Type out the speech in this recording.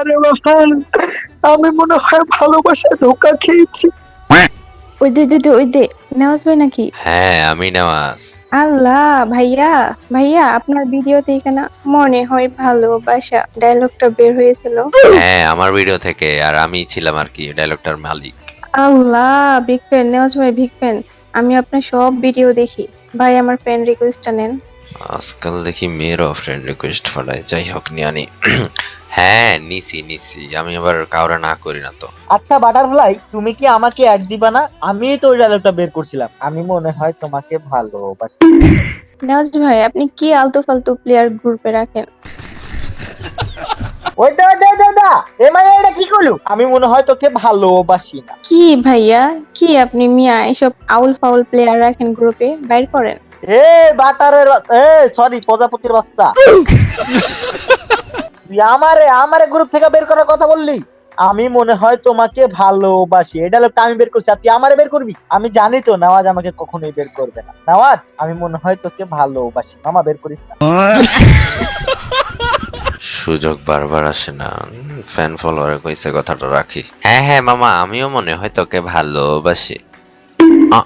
আরে বাবা আমি মনে হয় ভালোবাসায় ধোকা খেয়েছি। ওই দে দে ওই দে নেওয়াজ ভাই নাকি? হ্যাঁ আমি নেওয়াজ। আল্লাহ ভাইয়া ভাইয়া আপনার ভিডিওতে এখানে মনে হয় ভালোবাসা ডায়লগটা বের হয়েছিল। হ্যাঁ আমার ভিডিও থেকে আর আমি ছিলাম আর কি ডায়লগটার মালিক। আল্লাহ বিগ ফ্যান নেওয়াজ ভাই বিগ ফ্যান আমি আপনার সব ভিডিও দেখি। ভাই আমার ফ্রেন্ড রিকোয়েস্টটা নেন। আজকাল দেখি মেয়েরও ফ্রেন্ড রিকোয়েস্ট ফলায় যাই হোক নিয়ানি। হ্যাঁ নিছি নিছি। আমি আবার কাউরে না করি না তো। আচ্ছা বাটারফ্লাই তুমি কি আমাকে অ্যাড দিবা না? আমি তো ওই ডায়লগটা বের করছিলাম। আমি মনে হয় তোমাকে ভালোবাসি। নেওয়াজ ভাই আপনি কি আলতু ফালতু প্লেয়ার গ্রুপে রাখেন? ওই দা দা দা দা এ মানে এটা কি করল? আমি মনে হয় তোকে ভালোবাসি না। কি ভাইয়া? কি আপনি মিয়া এসব আউল ফাউল প্লেয়ার রাখেন গ্রুপে বাইর করেন। এ, বাটারের এ সরি প্রজাপতির তুই আমারে আমারে গ্রুপ থেকে বের করার কথা বললি? আমি মনে হয় তোমাকে ভালোবাসি। এটা লোকটা আমি বের করছি, আর তুই আমারে বের করবি? আমি জানি তো, নওয়াজ আমাকে কখনোই বের করবে না। নওয়াজ, আমি মনে হয় তোকে ভালোবাসি। মামা, বের করিস না। সুযোগ বারবার আসে না। ফ্যান ফলোয়ারে কইছে কথাটা রাখি। হ্যাঁ হ্যাঁ মামা, আমিও মনে হয় তোকে ভালোবাসি। আ।